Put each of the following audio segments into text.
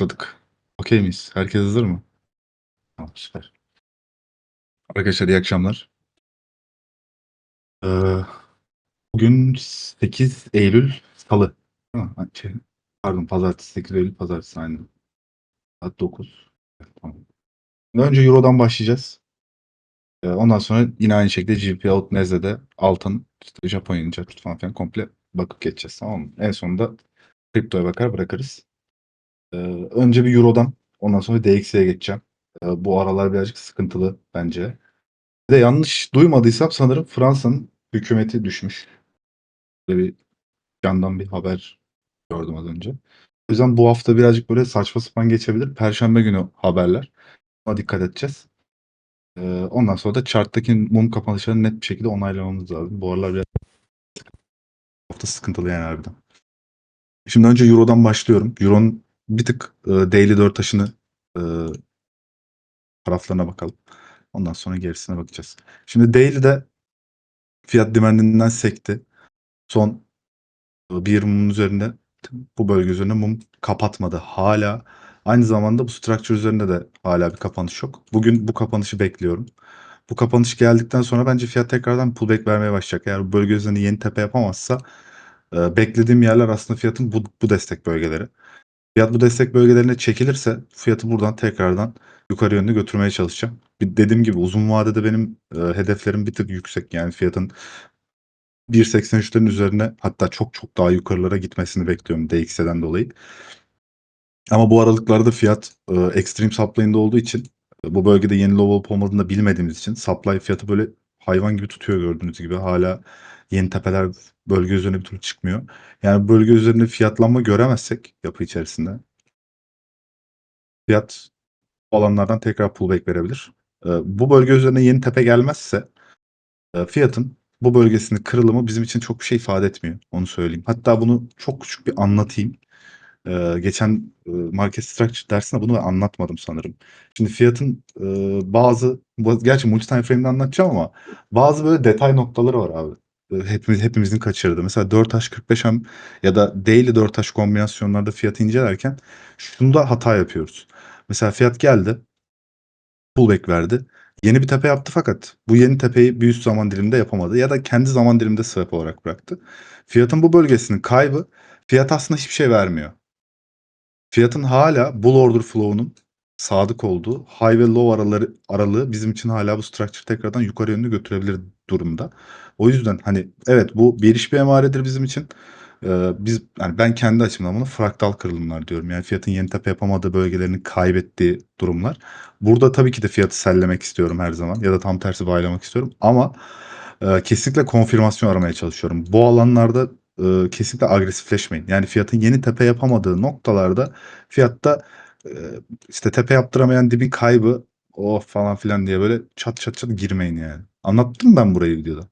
Başladık. Okey miyiz? Herkes hazır mı? Tamam süper. Arkadaşlar iyi akşamlar. Ee, bugün 8 Eylül Salı. Ha, şey, pardon Pazartesi 8 Eylül Pazartesi aynı. Saat 9. Evet, Tamam. Önce Euro'dan başlayacağız. Ee, ondan sonra yine aynı şekilde GBP Out Nezle'de altın, işte Japonya ince falan filan komple bakıp geçeceğiz tamam mı? En sonunda kriptoya bakar bırakırız. Ee, önce bir Euro'dan ondan sonra DXY'ye geçeceğim. Ee, bu aralar birazcık sıkıntılı bence. Bir de yanlış duymadıysam sanırım Fransa'nın hükümeti düşmüş. Böyle bir yandan bir haber gördüm az önce. O yüzden bu hafta birazcık böyle saçma sapan geçebilir. Perşembe günü haberler. Buna dikkat edeceğiz. Ee, ondan sonra da charttaki mum kapanışlarını net bir şekilde onaylamamız lazım. Bu aralar biraz hafta sıkıntılı yani harbiden. Şimdi önce Euro'dan başlıyorum. Euro'nun bir tık e, daily 4 taşını e, taraflarına bakalım. Ondan sonra gerisine bakacağız. Şimdi daily'de fiyat direndiğinden sekti. Son e, bir mumun üzerinde bu bölge üzerinde mum kapatmadı. Hala aynı zamanda bu structure üzerinde de hala bir kapanış yok. Bugün bu kapanışı bekliyorum. Bu kapanış geldikten sonra bence fiyat tekrardan pullback vermeye başlayacak. Eğer bu bölge üzerinde yeni tepe yapamazsa e, beklediğim yerler aslında fiyatın bu, bu destek bölgeleri. Fiyat bu destek bölgelerine çekilirse fiyatı buradan tekrardan yukarı yönlü götürmeye çalışacağım. Bir dediğim gibi uzun vadede benim e, hedeflerim bir tık yüksek. Yani fiyatın 1.83'lerin üzerine hatta çok çok daha yukarılara gitmesini bekliyorum DXY'den dolayı. Ama bu aralıklarda fiyat e, extreme supply'ında olduğu için e, bu bölgede yeni low olup olmadığını da bilmediğimiz için supply fiyatı böyle hayvan gibi tutuyor gördüğünüz gibi. Hala yeni tepeler bölge üzerine bir türlü çıkmıyor. Yani bölge üzerinde fiyatlanma göremezsek yapı içerisinde fiyat alanlardan tekrar pullback verebilir. E, bu bölge üzerine yeni tepe gelmezse e, fiyatın bu bölgesinin kırılımı bizim için çok bir şey ifade etmiyor. Onu söyleyeyim. Hatta bunu çok küçük bir anlatayım. Ee, geçen e, market structure dersinde bunu anlatmadım sanırım. Şimdi fiyatın e, bazı, gerçi multi time frame'de anlatacağım ama bazı böyle detay noktaları var abi. E, Hepimiz, hepimizin kaçırdığı. Mesela 4H 45M ya da daily 4H kombinasyonlarda fiyatı incelerken şunda hata yapıyoruz. Mesela fiyat geldi, pullback verdi. Yeni bir tepe yaptı fakat bu yeni tepeyi bir üst zaman diliminde yapamadı ya da kendi zaman diliminde swap olarak bıraktı. Fiyatın bu bölgesinin kaybı fiyat aslında hiçbir şey vermiyor. Fiyatın hala bull order flow'unun sadık olduğu high ve low araları aralığı bizim için hala bu structure tekrardan yukarı yönlü götürebilir durumda. O yüzden hani evet bu bir iş bir emaredir bizim için. Ee, biz yani ben kendi açımdan bunu fraktal kırılımlar diyorum. Yani fiyatın yeni tepe yapamadığı bölgelerini kaybettiği durumlar. Burada tabii ki de fiyatı sellemek istiyorum her zaman ya da tam tersi baylamak istiyorum ama e, kesinlikle konfirmasyon aramaya çalışıyorum. Bu alanlarda e, kesinlikle agresifleşmeyin. Yani fiyatın yeni tepe yapamadığı noktalarda fiyatta e, işte tepe yaptıramayan dibin kaybı o falan filan diye böyle çat çat çat girmeyin yani. Anlattım ben burayı videoda.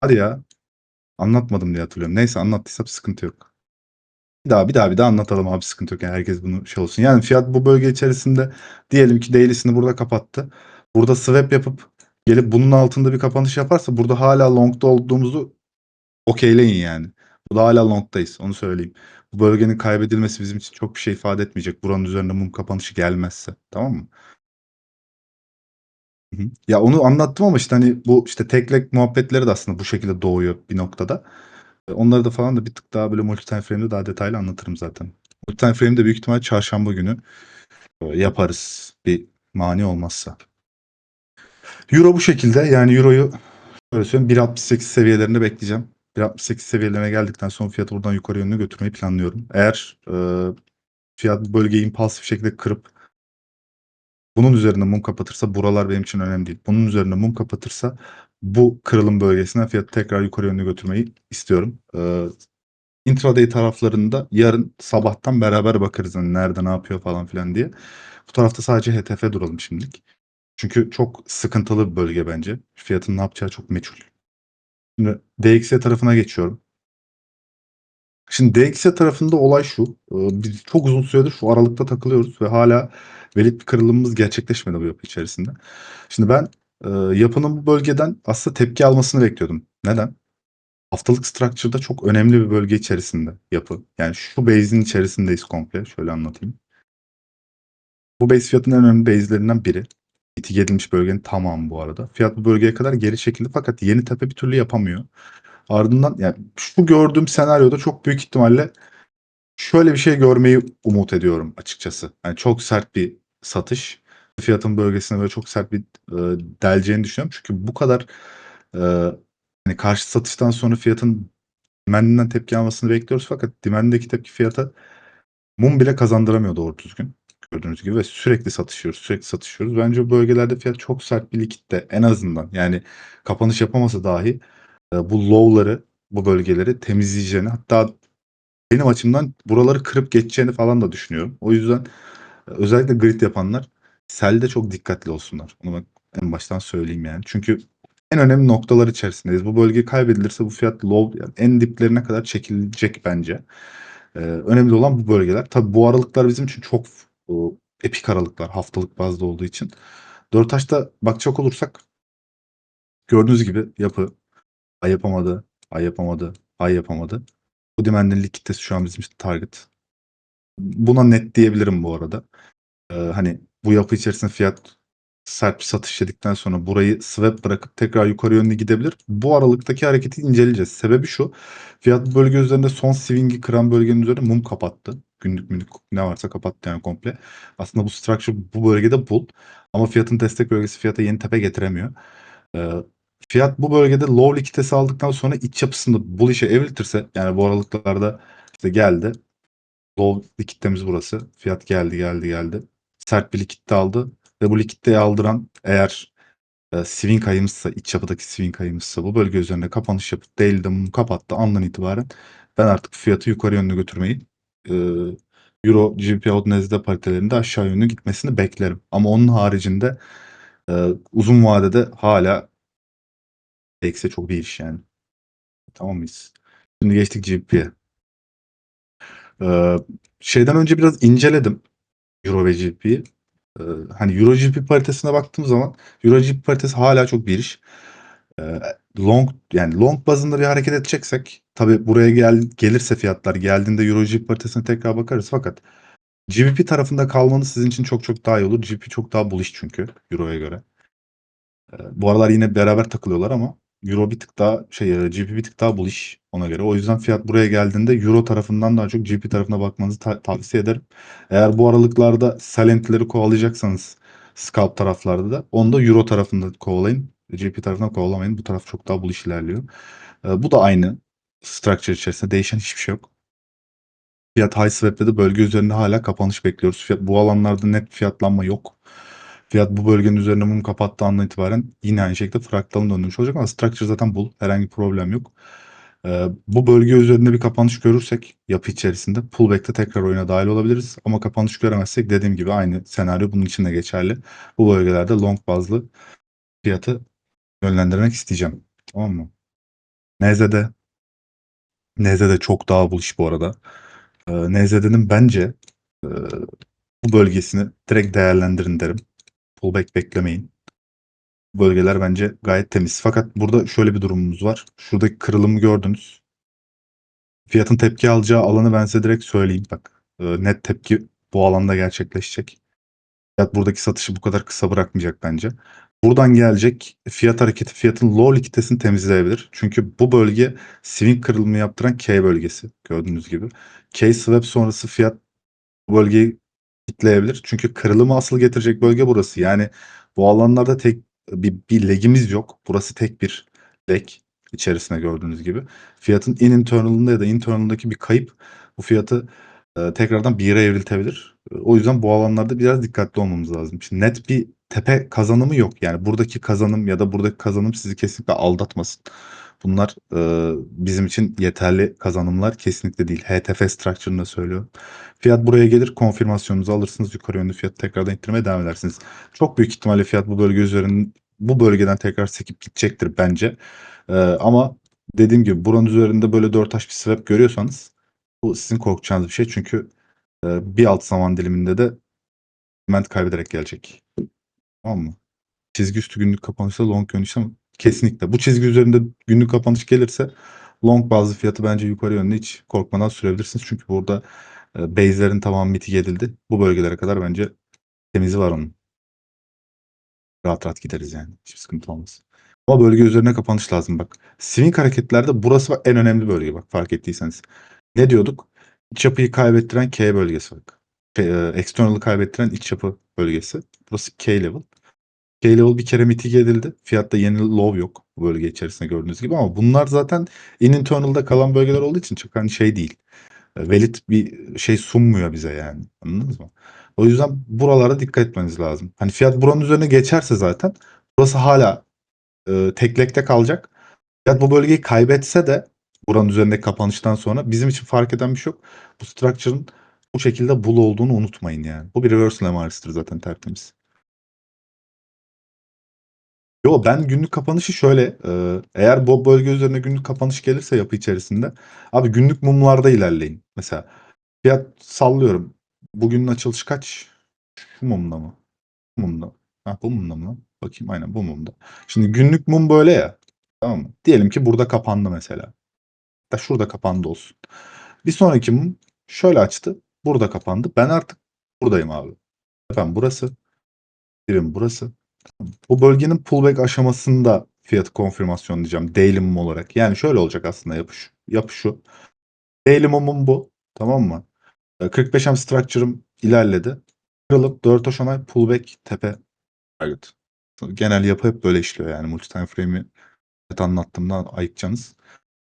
Hadi ya. Anlatmadım diye hatırlıyorum. Neyse anlattıysam sıkıntı yok. Bir daha bir daha bir daha anlatalım abi sıkıntı yok. Yani herkes bunu şey olsun. Yani fiyat bu bölge içerisinde diyelim ki daily'sini burada kapattı. Burada swap yapıp gelip bunun altında bir kapanış yaparsa burada hala long'da olduğumuzu okeyleyin yani. Bu da hala long'dayız onu söyleyeyim. Bu bölgenin kaybedilmesi bizim için çok bir şey ifade etmeyecek. Buranın üzerinde mum kapanışı gelmezse. Tamam mı? Ya onu anlattım ama işte hani bu işte tek leg muhabbetleri de aslında bu şekilde doğuyor bir noktada. E, Onları da falan da bir tık daha böyle multi time frame'de daha detaylı anlatırım zaten. Multi time frame'de büyük ihtimal çarşamba günü e, yaparız bir mani olmazsa. Euro bu şekilde yani Euro'yu şöyle söyleyeyim 1.68 seviyelerinde bekleyeceğim. 1.68 seviyelerine geldikten sonra fiyatı buradan yukarı yönlü götürmeyi planlıyorum. Eğer e, fiyat bu bölgeyi impulsif şekilde kırıp bunun üzerine mum kapatırsa buralar benim için önemli değil. Bunun üzerine mum kapatırsa bu kırılım bölgesinden fiyatı tekrar yukarı yönlü götürmeyi istiyorum. Ee, intraday taraflarında yarın sabahtan beraber bakarız hani nerede ne yapıyor falan filan diye. Bu tarafta sadece HTF duralım şimdilik. Çünkü çok sıkıntılı bir bölge bence. Fiyatın ne yapacağı çok meçhul. Şimdi DXY tarafına geçiyorum. Şimdi DXY tarafında olay şu. e, Biz çok uzun süredir şu aralıkta takılıyoruz ve hala velit bir kırılımımız gerçekleşmedi bu yapı içerisinde. Şimdi ben e, yapının bu bölgeden aslında tepki almasını bekliyordum. Neden? haftalık structure'da çok önemli bir bölge içerisinde yapı. Yani şu base'in içerisindeyiz komple. Şöyle anlatayım. Bu base fiyatın en önemli base'lerinden biri. Mitige edilmiş bölgenin tamamı bu arada. Fiyat bu bölgeye kadar geri çekildi fakat yeni tepe bir türlü yapamıyor. Ardından yani şu gördüğüm senaryoda çok büyük ihtimalle şöyle bir şey görmeyi umut ediyorum açıkçası. Yani çok sert bir satış. Fiyatın bölgesine böyle çok sert bir e, deleceğini düşünüyorum. Çünkü bu kadar e, hani karşı satıştan sonra fiyatın demandinden tepki almasını bekliyoruz fakat demandindeki tepki fiyata mum bile kazandıramıyor doğru düzgün. Gördüğünüz gibi ve sürekli satışıyoruz, sürekli satışıyoruz. Bence bu bölgelerde fiyat çok sert bir likitte en azından. Yani kapanış yapamasa dahi e, bu low'ları, bu bölgeleri temizleyeceğini hatta benim açımdan buraları kırıp geçeceğini falan da düşünüyorum. O yüzden e, özellikle grid yapanlar selde çok dikkatli olsunlar. Onu ben en baştan söyleyeyim yani. Çünkü en önemli noktalar içerisindeyiz. Bu bölge kaybedilirse bu fiyat low yani en diplerine kadar çekilecek bence. Ee, önemli olan bu bölgeler. Tabii bu aralıklar bizim için çok o, epik aralıklar haftalık bazda olduğu için. Dörtaş'ta bakacak olursak gördüğünüz gibi yapı ay yapamadı, ay yapamadı, ay yapamadı. Bu demand'in kitlesi şu an bizim için target. Buna net diyebilirim bu arada. Ee, hani bu yapı içerisinde fiyat sert bir satış yedikten sonra burayı swap bırakıp tekrar yukarı yönlü gidebilir. Bu aralıktaki hareketi inceleyeceğiz. Sebebi şu. Fiyat bölge üzerinde son swing'i kıran bölgenin üzerinde mum kapattı. Günlük günlük ne varsa kapattı yani komple. Aslında bu structure bu bölgede bull. Ama fiyatın destek bölgesi fiyata yeni tepe getiremiyor. Ee, fiyat bu bölgede low likiditesi aldıktan sonra iç yapısında bullish'e evriltirse yani bu aralıklarda işte geldi. Low likiditemiz burası. Fiyat geldi geldi geldi. Sert bir likitte aldı ve bu likiditeyi aldıran eğer e, swing ayımızsa, iç yapıdaki swing ayımızsa bu bölge üzerinde kapanış yapıp daily'de mum kapattı andan itibaren ben artık fiyatı yukarı yönlü götürmeyi e, Euro GBP out nezde paritelerinde aşağı yönlü gitmesini beklerim. Ama onun haricinde e, uzun vadede hala eksi çok bir iş yani. Tamam mıyız? Şimdi geçtik GBP'ye. Ee, şeyden önce biraz inceledim Euro ve GBP'yi. Ee, hani Euro GBP paritesine baktığım zaman Euro GBP paritesi hala çok bir iş. Ee, long yani long bazında bir hareket edeceksek tabi buraya gel, gelirse fiyatlar geldiğinde Euro GBP paritesine tekrar bakarız fakat GBP tarafında kalmanız sizin için çok çok daha iyi olur. GBP çok daha bullish çünkü Euro'ya göre. Ee, bu aralar yine beraber takılıyorlar ama Euro bir tık daha şey e, GP bir tık daha bullish ona göre. O yüzden fiyat buraya geldiğinde Euro tarafından daha çok GP tarafına bakmanızı ta- tavsiye ederim. Eğer bu aralıklarda Silent'leri kovalayacaksanız scalp taraflarda da onu da Euro tarafında kovalayın. GP tarafından kovalamayın. Bu taraf çok daha bullish ilerliyor. Ee, bu da aynı structure içerisinde değişen hiçbir şey yok. Fiyat high swap'te de bölge üzerinde hala kapanış bekliyoruz. Fiyat, bu alanlarda net fiyatlanma yok. Fiyat bu bölgenin üzerine mum kapattığı andan itibaren yine aynı şekilde fraktalın döndürmüş olacak ama structure zaten bull. Herhangi bir problem yok. Ee, bu bölge üzerinde bir kapanış görürsek yapı içerisinde pullback'te tekrar oyuna dahil olabiliriz. Ama kapanış göremezsek dediğim gibi aynı senaryo bunun için de geçerli. Bu bölgelerde long bazlı fiyatı yönlendirmek isteyeceğim. Tamam mı? NZ'de NZ'de çok daha bullish bu arada. Ee, NZ'nin bence e, bu bölgesini direkt değerlendirin derim. Pullback beklemeyin. Bu bölgeler bence gayet temiz. Fakat burada şöyle bir durumumuz var. Şuradaki kırılımı gördünüz. Fiyatın tepki alacağı alanı ben size direkt söyleyeyim. Bak e, net tepki bu alanda gerçekleşecek. Fiyat buradaki satışı bu kadar kısa bırakmayacak bence. Buradan gelecek fiyat hareketi fiyatın low likiditesini temizleyebilir. Çünkü bu bölge swing kırılımı yaptıran K bölgesi gördüğünüz gibi. K swap sonrası fiyat bu bölgeyi kitleyebilir. Çünkü kırılımı asıl getirecek bölge burası. Yani bu alanlarda tek bir, bir legimiz yok. Burası tek bir leg içerisinde gördüğünüz gibi. Fiyatın in internal'ında ya da internal'ındaki bir kayıp bu fiyatı e, tekrardan bir yere evriltebilir. O yüzden bu alanlarda biraz dikkatli olmamız lazım. Şimdi net bir tepe kazanımı yok. Yani buradaki kazanım ya da buradaki kazanım sizi kesinlikle aldatmasın. Bunlar e, bizim için yeterli kazanımlar kesinlikle değil. HTF structure'ını söylüyorum. Fiyat buraya gelir konfirmasyonunuzu alırsınız. Yukarı yönlü fiyat tekrardan ittirmeye devam edersiniz. Çok büyük ihtimalle fiyat bu bölge üzerinde bu bölgeden tekrar sekip gidecektir bence. E, ama dediğim gibi buranın üzerinde böyle dört taş bir swap görüyorsanız bu sizin korkacağınız bir şey. Çünkü bir alt zaman diliminde de ment kaybederek gelecek. Tamam mı? Çizgi üstü günlük kapanışta long yönlü kesinlikle. Bu çizgi üzerinde günlük kapanış gelirse long bazlı fiyatı bence yukarı yönlü hiç korkmadan sürebilirsiniz. Çünkü burada e, base'lerin tamamı mitige edildi. Bu bölgelere kadar bence temizi var onun. Rahat rahat gideriz yani. Hiçbir sıkıntı olmaz. Ama bölge üzerine kapanış lazım bak. Swing hareketlerde burası en önemli bölge bak fark ettiyseniz. Ne diyorduk? İç yapıyı kaybettiren K bölgesi bak. E, external'ı kaybettiren iç yapı bölgesi. Burası K level. K level bir kere mitige edildi. Fiyatta yeni low yok bu bölge içerisinde gördüğünüz gibi ama bunlar zaten in internal'da kalan bölgeler olduğu için çok hani şey değil. E, Valid bir şey sunmuyor bize yani. Anladınız mı? O yüzden buralara dikkat etmeniz lazım. Hani fiyat buranın üzerine geçerse zaten burası hala e, teklekte kalacak. Fiyat bu bölgeyi kaybetse de buranın üzerindeki kapanıştan sonra bizim için fark eden bir şey yok. Bu structure'ın bu şekilde bull olduğunu unutmayın yani. Bu bir reversal MRS'tir zaten tertemiz. Yo ben günlük kapanışı şöyle e, eğer bu bölge üzerine günlük kapanış gelirse yapı içerisinde abi günlük mumlarda ilerleyin. Mesela fiyat sallıyorum. Bugünün açılışı kaç? Şu mumda mı? Bu mumda. Ha, bu mumda mı? Bakayım aynen bu mumda. Şimdi günlük mum böyle ya. Tamam mı? Diyelim ki burada kapandı mesela. Da şurada kapandı olsun. Bir sonraki mum şöyle açtı. Burada kapandı. Ben artık buradayım abi. Efendim burası. Birim burası. Bu bölgenin pullback aşamasında fiyatı konfirmasyon diyeceğim. Daily mum olarak. Yani şöyle olacak aslında yapı şu. Yapı şu. Daily mumum bu. Tamam mı? E, 45 am structure'ım ilerledi. Kırılıp 4 aşama pullback tepe target. Genel yapı hep böyle işliyor yani. Multi time frame'i evet anlattığımda ayıkacaksınız.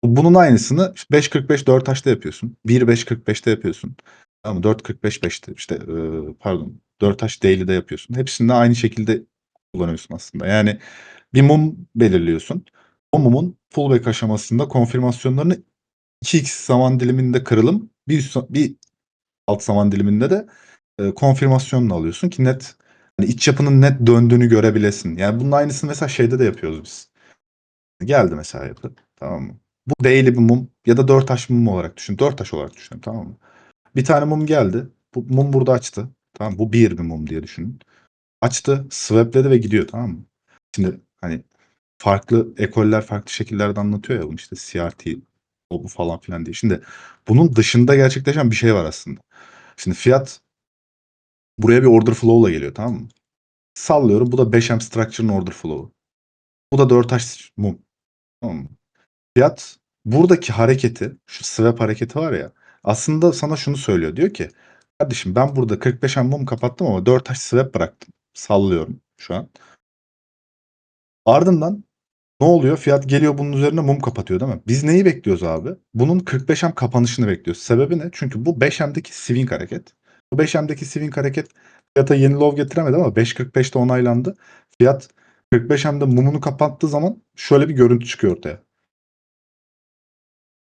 Bunun aynısını 5.45 4 taşta yapıyorsun. 1.5.45'te yapıyorsun. Ama 4.45 5'te işte e, pardon 4 taş daily'de yapıyorsun. Hepsinde aynı şekilde kullanıyorsun aslında. Yani bir mum belirliyorsun. O mumun pullback aşamasında konfirmasyonlarını 2x zaman diliminde kırılım, bir, bir alt zaman diliminde de e, konfirmasyonla alıyorsun ki net hani iç yapının net döndüğünü görebilesin. Yani bunun aynısını mesela şeyde de yapıyoruz biz. Geldi mesela yapı. Tamam mı? Bu daily bir mum ya da 4 taş mum olarak düşün. 4 taş olarak düşünün tamam mı? Bir tane mum geldi. Bu mum burada açtı. Tamam? Bu bir bir mum diye düşünün. Açtı, swapledi ve gidiyor tamam mı? Şimdi hani farklı ekoller farklı şekillerde anlatıyor ya bunu işte CRT o bu falan filan diye. Şimdi bunun dışında gerçekleşen bir şey var aslında. Şimdi fiyat buraya bir order flow'la geliyor tamam mı? Sallıyorum bu da 5M structure'ın order flow'u. Bu da 4 taş mum. Tamam mı? Fiyat buradaki hareketi, şu swap hareketi var ya aslında sana şunu söylüyor. Diyor ki kardeşim ben burada 45 M mum kapattım ama 4 taş swap bıraktım. Sallıyorum şu an. Ardından ne oluyor? Fiyat geliyor bunun üzerine mum kapatıyor değil mi? Biz neyi bekliyoruz abi? Bunun 45M kapanışını bekliyoruz. Sebebi ne? Çünkü bu 5M'deki swing hareket. Bu 5M'deki swing hareket fiyata yeni low getiremedi ama 5.45'te onaylandı. Fiyat 45M'de mumunu kapattığı zaman şöyle bir görüntü çıkıyor ortaya.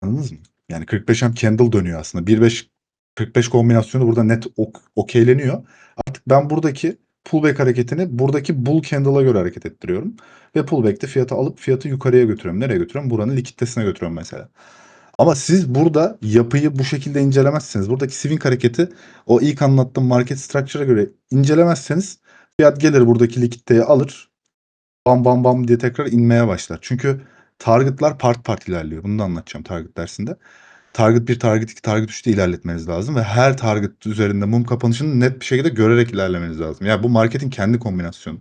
Anladınız mı? Yani 45M candle dönüyor aslında. 1.5 45 kombinasyonu burada net ok okeyleniyor. Artık ben buradaki pullback hareketini buradaki bull candle'a göre hareket ettiriyorum. Ve pullback'te fiyatı alıp fiyatı yukarıya götürüyorum. Nereye götürüyorum? Buranın likiditesine götürüyorum mesela. Ama siz burada yapıyı bu şekilde incelemezseniz, buradaki swing hareketi o ilk anlattığım market structure'a göre incelemezseniz fiyat gelir buradaki likiditeyi alır. Bam bam bam diye tekrar inmeye başlar. Çünkü targetlar part part ilerliyor. Bunu da anlatacağım target dersinde. Target 1, target 2, target 3'te ilerletmeniz lazım ve her target üzerinde mum kapanışını net bir şekilde görerek ilerlemeniz lazım. Yani bu marketin kendi kombinasyonu.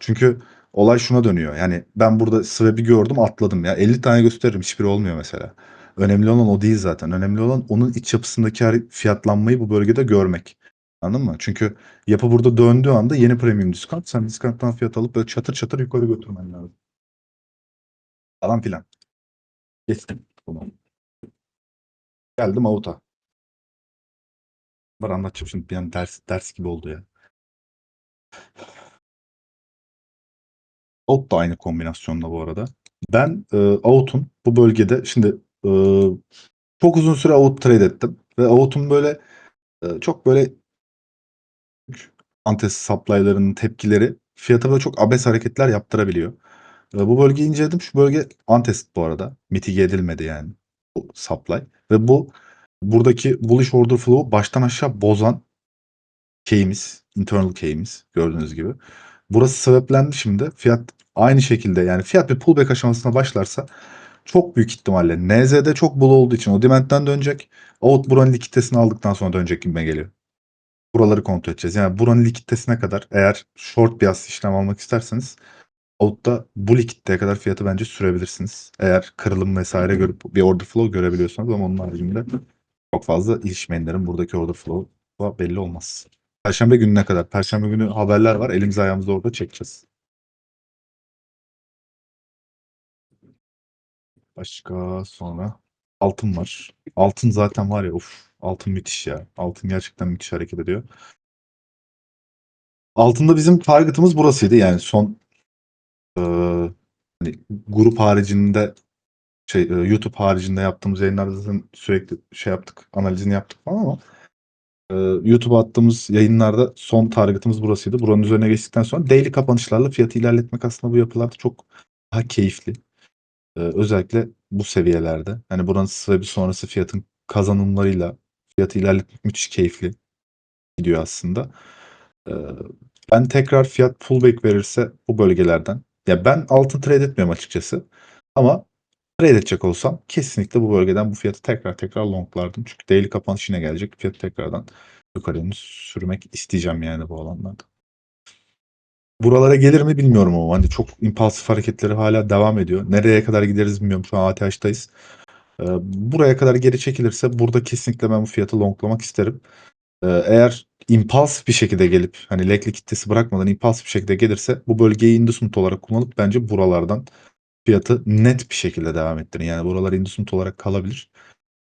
Çünkü olay şuna dönüyor. Yani ben burada swap'i gördüm atladım. Ya 50 tane gösteririm hiçbiri olmuyor mesela. Önemli olan o değil zaten. Önemli olan onun iç yapısındaki fiyatlanmayı bu bölgede görmek. Anladın mı? Çünkü yapı burada döndüğü anda yeni premium discount. Sen discount'tan fiyat alıp böyle çatır çatır yukarı götürmen lazım. Falan filan. Geçtim. Bunu. Geldim avuta. Var anlatacağım şimdi. Yani ders, ders gibi oldu ya. Out da aynı kombinasyonda bu arada. Ben e, Out'un bu bölgede şimdi e, çok uzun süre Out trade ettim. Ve Out'un böyle e, çok böyle antes supply'larının tepkileri fiyata böyle çok abes hareketler yaptırabiliyor. Bu bölgeyi inceledim. Şu bölge untested bu arada. Mitige edilmedi yani bu supply. Ve bu buradaki bullish order flow'u baştan aşağı bozan key'imiz, internal key'imiz gördüğünüz gibi. Burası sebeplendi şimdi. Fiyat aynı şekilde yani fiyat bir pullback aşamasına başlarsa çok büyük ihtimalle NZ'de çok bul olduğu için o demand'den dönecek. Out buranın likiditesini aldıktan sonra dönecek gibime geliyor. Buraları kontrol edeceğiz. Yani buranın likiditesine kadar eğer short bir işlem almak isterseniz Out'ta bu likiditeye kadar fiyatı bence sürebilirsiniz. Eğer kırılım vesaire görüp bir order flow görebiliyorsanız ama onun haricinde çok fazla ilişmeyenlerin buradaki order flow belli olmaz. Perşembe gününe kadar. Perşembe günü haberler var. Elimiz ayağımızda orada çekeceğiz. Başka sonra altın var. Altın zaten var ya uf. Altın müthiş ya. Altın gerçekten müthiş hareket ediyor. Altında bizim target'ımız burasıydı. Yani son hani grup haricinde şey e, YouTube haricinde yaptığımız yayınlarda zaten sürekli şey yaptık. Analizini yaptık falan ama e, YouTube'a attığımız yayınlarda son target'ımız burasıydı. Buranın üzerine geçtikten sonra daily kapanışlarla fiyatı ilerletmek aslında bu yapılarda çok daha keyifli. E, özellikle bu seviyelerde. Hani buranın sıra bir sonrası fiyatın kazanımlarıyla fiyatı ilerletmek müthiş keyifli gidiyor aslında. E, ben tekrar fiyat pullback verirse bu bölgelerden. Ya ben altın trade etmiyorum açıkçası. Ama trade edecek olsam kesinlikle bu bölgeden bu fiyatı tekrar tekrar longlardım. Çünkü daily kapanış yine gelecek. Fiyatı tekrardan yukarı sürmek isteyeceğim yani bu alanlarda. Buralara gelir mi bilmiyorum ama hani çok impulsif hareketleri hala devam ediyor. Nereye kadar gideriz bilmiyorum. Şu an ATH'dayız. Ee, buraya kadar geri çekilirse burada kesinlikle ben bu fiyatı longlamak isterim. Ee, eğer impulsif bir şekilde gelip hani lekli kitlesi bırakmadan impulsif bir şekilde gelirse bu bölgeyi indusmut olarak kullanıp bence buralardan fiyatı net bir şekilde devam ettirin. Yani buralar indusmut olarak kalabilir.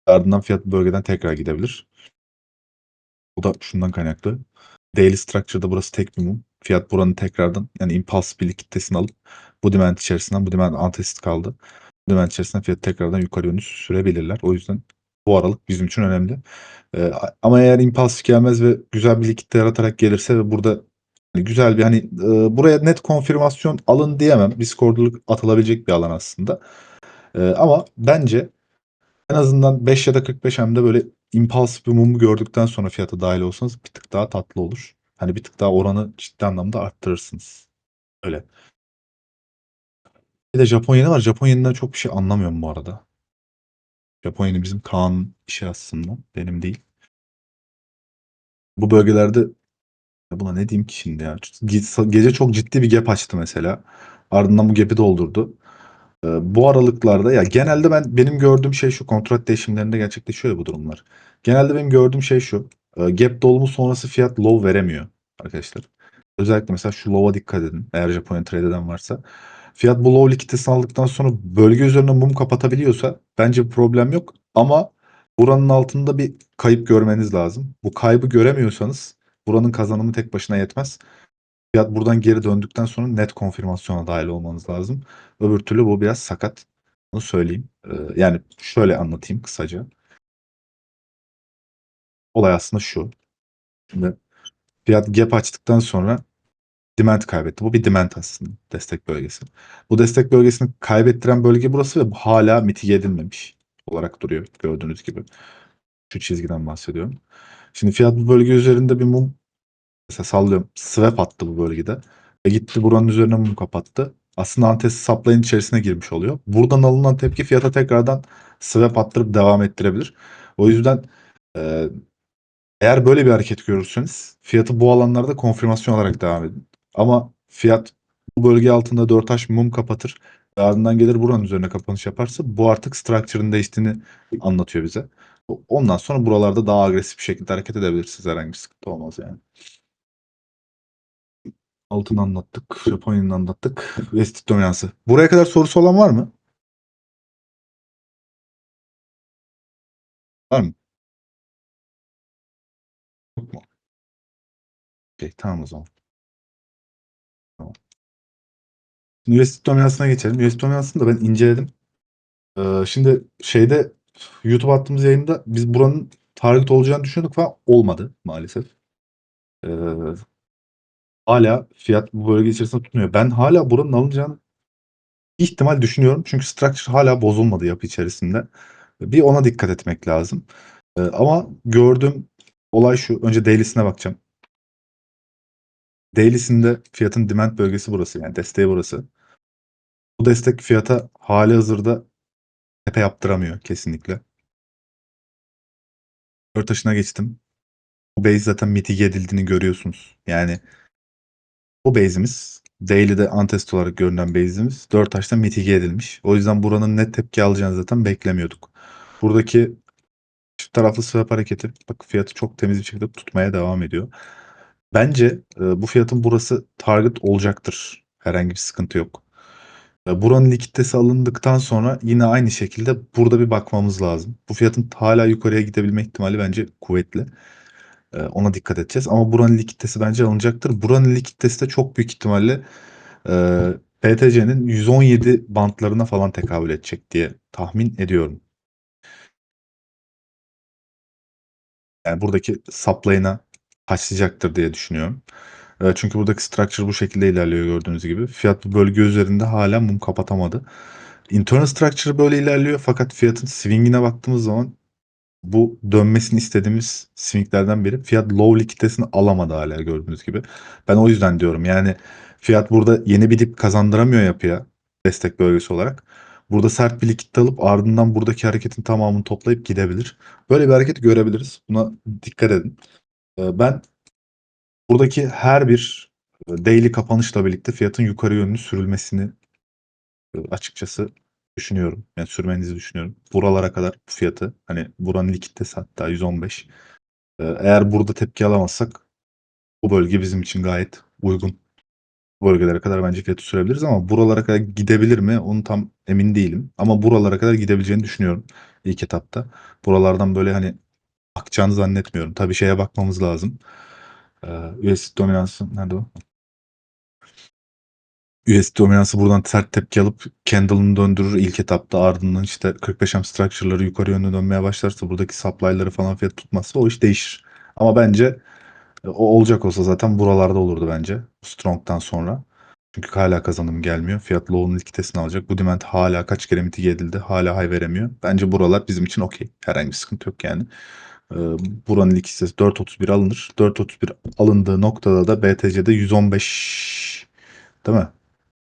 Ardından fiyat bölgeden tekrar gidebilir. Bu da şundan kaynaklı. Daily Structure'da burası tek bir mum. Fiyat buranın tekrardan yani impulse birlik kitlesini alıp bu demand içerisinden bu demand antestit kaldı. Bu demand içerisinden fiyat tekrardan yukarı yönlü sürebilirler. O yüzden bu aralık bizim için önemli. Ee, ama eğer impulsif gelmez ve güzel bir likitte yaratarak gelirse ve burada hani güzel bir hani e, buraya net konfirmasyon alın diyemem. Discord'luk atılabilecek bir alan aslında. E, ama bence en azından 5 ya da 45 M'de böyle impulsif bir mumu gördükten sonra fiyata dahil olsanız bir tık daha tatlı olur. Hani bir tık daha oranı ciddi anlamda arttırırsınız. Öyle. Bir de Japon yeni var. Japon yeninden çok bir şey anlamıyorum bu arada. Japon yeni bizim Kaan işi aslında. Benim değil. Bu bölgelerde ya buna ne diyeyim ki şimdi ya. Gece çok ciddi bir gap açtı mesela. Ardından bu gap'i doldurdu. Ee, bu aralıklarda ya genelde ben benim gördüğüm şey şu kontrat değişimlerinde gerçekleşiyor ya bu durumlar. Genelde benim gördüğüm şey şu. e, Gap dolumu sonrası fiyat low veremiyor arkadaşlar. Özellikle mesela şu low'a dikkat edin. Eğer Japonya trade eden varsa. Fiyat bu low likiditesini aldıktan sonra bölge üzerine mum kapatabiliyorsa bence bir problem yok. Ama buranın altında bir kayıp görmeniz lazım. Bu kaybı göremiyorsanız buranın kazanımı tek başına yetmez. Fiyat buradan geri döndükten sonra net konfirmasyona dahil olmanız lazım. Öbür türlü bu biraz sakat. Bunu söyleyeyim. Ee, yani şöyle anlatayım kısaca. Olay aslında şu. Şimdi fiyat gap açtıktan sonra demand kaybetti. Bu bir demand aslında. Destek bölgesi. Bu destek bölgesini kaybettiren bölge burası ve bu hala mitige edilmemiş olarak duruyor gördüğünüz gibi. Şu çizgiden bahsediyorum. Şimdi fiyat bu bölge üzerinde bir mum mesela sallıyorum swap attı bu bölgede. Ve gitti buranın üzerine mum kapattı. Aslında antes supply'ın içerisine girmiş oluyor. Buradan alınan tepki fiyata tekrardan swap attırıp devam ettirebilir. O yüzden eğer böyle bir hareket görürseniz fiyatı bu alanlarda konfirmasyon olarak devam edin. Ama fiyat bu bölge altında 4 taş mum kapatır ve ardından gelir buranın üzerine kapanış yaparsa bu artık structure'ın değiştiğini anlatıyor bize. Ondan sonra buralarda daha agresif bir şekilde hareket edebilirsiniz. Herhangi bir sıkıntı olmaz yani. Altın anlattık. Japonya'nın anlattık. Vestit dominansı. Buraya kadar sorusu olan var mı? Var mı? Yok mu? Okey, tamam o zaman. Şimdi Vestit dominansına geçelim. Vestit dominansını da ben inceledim. Ee, şimdi şeyde YouTube attığımız yayında biz buranın target olacağını düşünüyorduk falan olmadı maalesef. Ee, hala fiyat bu bölge içerisinde tutmuyor. Ben hala buranın alınacağını ihtimal düşünüyorum. Çünkü structure hala bozulmadı yapı içerisinde. Bir ona dikkat etmek lazım. Ee, ama gördüğüm olay şu. Önce daily'sine bakacağım. Daily'sinde fiyatın demand bölgesi burası. Yani desteği burası. Bu destek fiyata hali hazırda tepe yaptıramıyor kesinlikle. Dört taşına geçtim. Bu base zaten mitige edildiğini görüyorsunuz. Yani bu base'imiz Daily'de antest olarak görünen base'imiz 4 taşta mitige edilmiş. O yüzden buranın net tepki alacağını zaten beklemiyorduk. Buradaki çift taraflı swap hareketi bak fiyatı çok temiz bir şekilde tutmaya devam ediyor. Bence e, bu fiyatın burası target olacaktır. Herhangi bir sıkıntı yok. E, Buranın likiditesi alındıktan sonra yine aynı şekilde burada bir bakmamız lazım. Bu fiyatın hala yukarıya gidebilme ihtimali bence kuvvetli. E, Ona dikkat edeceğiz. Ama buranın likiditesi bence alınacaktır. Buranın likiditesi de çok büyük ihtimalle e, PTC'nin 117 bantlarına falan tekabül edecek diye tahmin ediyorum. Yani buradaki supply'ına taşlayacaktır diye düşünüyorum. E, Çünkü buradaki structure bu şekilde ilerliyor gördüğünüz gibi. Fiyat bu bölge üzerinde hala mum kapatamadı. Internal structure böyle ilerliyor fakat fiyatın swing'ine baktığımız zaman bu dönmesini istediğimiz swinglerden biri. Fiyat low likiditesini alamadı hala gördüğünüz gibi. Ben o yüzden diyorum yani fiyat burada yeni bir dip kazandıramıyor yapıya destek bölgesi olarak. Burada sert bir likitte alıp ardından buradaki hareketin tamamını toplayıp gidebilir. Böyle bir hareket görebiliriz. Buna dikkat edin. Ee, Ben buradaki her bir e, daily kapanışla birlikte fiyatın yukarı yönlü sürülmesini e, açıkçası düşünüyorum. Yani sürmenizi düşünüyorum. Buralara kadar fiyatı hani buranın likiditesi hatta 115. Ee, Eğer burada tepki alamazsak bu bölge bizim için gayet uygun. Bu bölgelere kadar bence fiyatı sürebiliriz ama buralara kadar gidebilir mi onu tam emin değilim. Ama buralara kadar gidebileceğini düşünüyorum ilk etapta. Buralardan böyle hani bakacağını zannetmiyorum. Tabii şeye bakmamız lazım. Ee, dominansı nerede o? USD dominansı buradan sert tepki alıp candle'ını döndürür ilk etapta ardından işte 45 am structure'ları yukarı yönlü dönmeye başlarsa buradaki supply'ları falan fiyat tutmazsa o iş değişir. Ama bence e, o olacak olsa zaten buralarda olurdu bence Strong'dan sonra. Çünkü hala kazanım gelmiyor. Fiyat low'un likiditesini alacak. Bu demand hala kaç kere mitige edildi. Hala high veremiyor. Bence buralar bizim için okey. Herhangi bir sıkıntı yok yani. Ee, buranın likiditesi 4.31 alınır. 4.31 alındığı noktada da BTC'de 115 değil mi?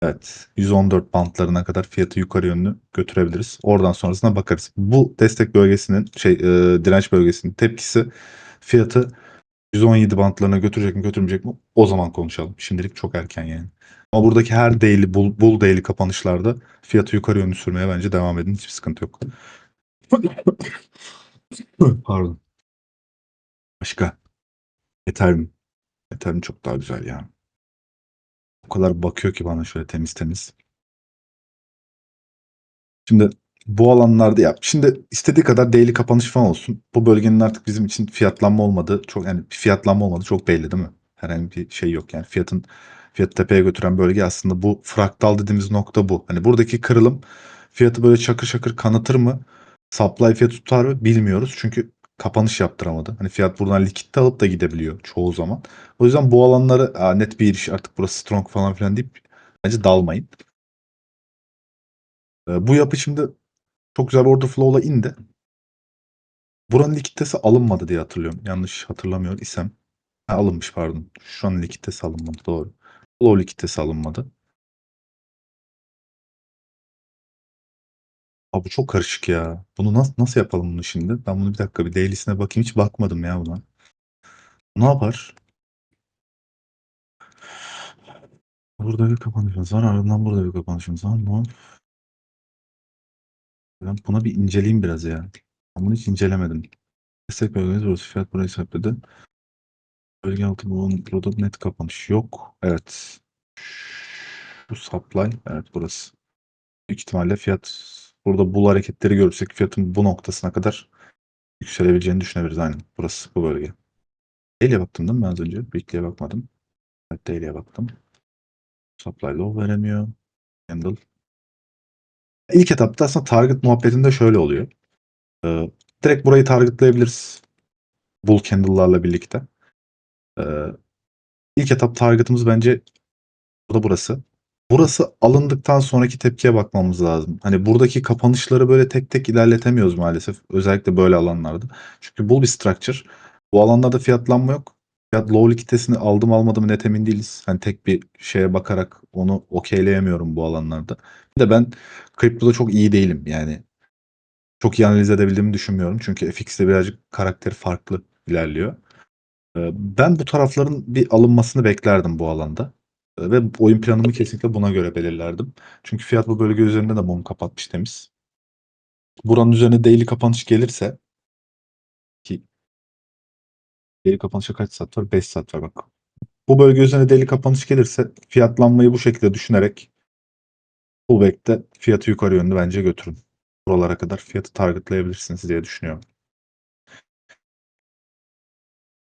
Evet. 114 bantlarına kadar fiyatı yukarı yönlü götürebiliriz. Oradan sonrasına bakarız. Bu destek bölgesinin şey e, direnç bölgesinin tepkisi fiyatı 117 bantlarına götürecek mi götürmeyecek mi? O zaman konuşalım. Şimdilik çok erken yani. Ama buradaki her daily bull, bull daily kapanışlarda fiyatı yukarı yönlü sürmeye bence devam edin. Hiçbir sıkıntı yok. Pardon. Başka. Ethereum. Ethereum çok daha güzel ya. O kadar bakıyor ki bana şöyle temiz temiz. Şimdi bu alanlarda yap. Şimdi istediği kadar daily kapanış falan olsun. Bu bölgenin artık bizim için fiyatlanma olmadı. Çok yani fiyatlanma olmadı. Çok belli değil mi? Herhangi bir şey yok yani. Fiyatın fiyatı tepeye götüren bölge aslında bu fraktal dediğimiz nokta bu. Hani buradaki kırılım fiyatı böyle çakır çakır kanatır mı? Supply fiyatı tutar mı? Bilmiyoruz. Çünkü kapanış yaptıramadı. Hani fiyat buradan likitte alıp da gidebiliyor çoğu zaman. O yüzden bu alanları "Aa, net bir iriş artık burası strong falan filan deyip bence dalmayın. Ee, Bu yapı şimdi çok güzel bir order flow'la indi. Buranın likiditesi alınmadı diye hatırlıyorum. Yanlış hatırlamıyor isem. Ha, alınmış pardon. Şu an likiditesi alınmadı doğru. Flow likiditesi alınmadı. Abi bu çok karışık ya. Bunu nasıl nasıl yapalım bunu şimdi? Ben bunu bir dakika bir daily'sine bakayım. Hiç bakmadım ya buna. Ne yapar? Burada bir kapanışımız var. Ardından burada bir kapanışımız var. Ne? Ben buna bir inceleyeyim biraz ya. Ben bunu hiç incelemedim. Destek bölgemiz burası. Fiyat burayı hesapladı. Bölge altı bu burada net kapanış yok. Evet. Bu supply. Evet burası. Büyük ihtimalle fiyat burada bul hareketleri görürsek fiyatın bu noktasına kadar yükselebileceğini düşünebiliriz. Aynen. Burası bu bölge. Daily'e baktım değil mi ben az önce? Weekly'e bakmadım. Evet Daily'e baktım. Supply low veremiyor. Candle. İlk etapta aslında target muhabbetinde şöyle oluyor. Ee, direkt burayı targetlayabiliriz. Bull candle'larla birlikte. Ee, ilk etap targetımız bence burada burası. Burası alındıktan sonraki tepkiye bakmamız lazım. Hani buradaki kapanışları böyle tek tek ilerletemiyoruz maalesef. Özellikle böyle alanlarda. Çünkü bull bir structure. Bu alanlarda fiyatlanma yok. Fiyat low likiditesini aldım almadım net emin değiliz. Hani tek bir şeye bakarak onu okeyleyemiyorum bu alanlarda. Bir de ben kriptoda çok iyi değilim. Yani çok iyi analiz edebildiğimi düşünmüyorum. Çünkü FX'te birazcık karakteri farklı ilerliyor. Ee, Ben bu tarafların bir alınmasını beklerdim bu alanda. Ve oyun planımı kesinlikle buna göre belirlerdim. Çünkü fiyat bu bölge üzerinde de mum kapatmış temiz. Buranın üzerine daily kapanış gelirse ki daily kapanışa kaç saat var? 5 saat var bak. Bu bölge üzerine daily kapanış gelirse fiyatlanmayı bu şekilde düşünerek pullback'te fiyatı yukarı yönlü bence götürün. Buralara kadar fiyatı targetlayabilirsiniz diye düşünüyorum.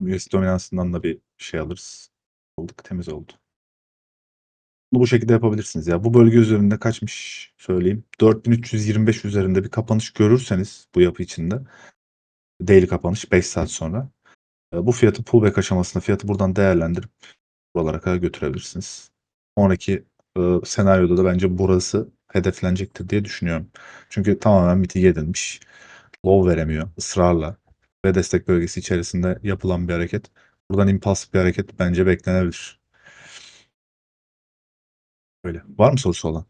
US dominansından da bir şey alırız. Aldık temiz oldu. Bu şekilde yapabilirsiniz ya. Bu bölge üzerinde kaçmış söyleyeyim. 4325 üzerinde bir kapanış görürseniz bu yapı içinde daily kapanış 5 saat sonra e, bu fiyatı pullback aşamasında fiyatı buradan değerlendirip buralara kadar götürebilirsiniz. Sonraki e, senaryoda da bence burası hedeflenecektir diye düşünüyorum. Çünkü tamamen mitige edilmiş. Low veremiyor ısrarla ve destek bölgesi içerisinde yapılan bir hareket. Buradan impulsif bir hareket bence beklenebilir. Öyle. Var mı sorusu olan?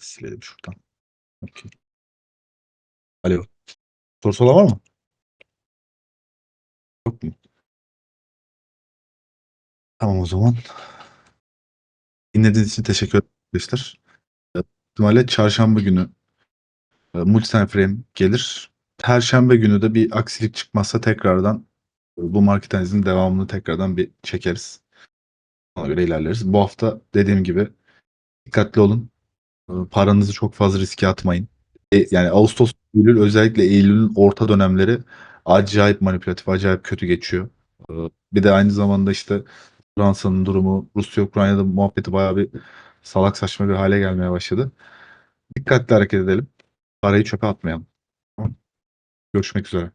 Silelim şuradan. Okey. Alo. Sorusu olan var mı? Yok mu? Tamam o zaman. Dinlediğiniz için teşekkür ederim arkadaşlar. İhtimalle çarşamba günü e, multi time frame gelir. Perşembe günü de bir aksilik çıkmazsa tekrardan bu market analizinin devamını tekrardan bir çekeriz. Ona göre ilerleriz. Bu hafta dediğim gibi dikkatli olun. E, Paranızı çok fazla riske atmayın. E, yani Ağustos, Eylül özellikle Eylül'ün orta dönemleri acayip manipülatif, acayip kötü geçiyor. E, Bir de aynı zamanda işte Fransa'nın durumu, Rusya-Ukrayna'da muhabbeti bayağı bir salak saçma bir hale gelmeye başladı. Dikkatli hareket edelim. Parayı çöpe atmayalım. Tamam. Görüşmek üzere.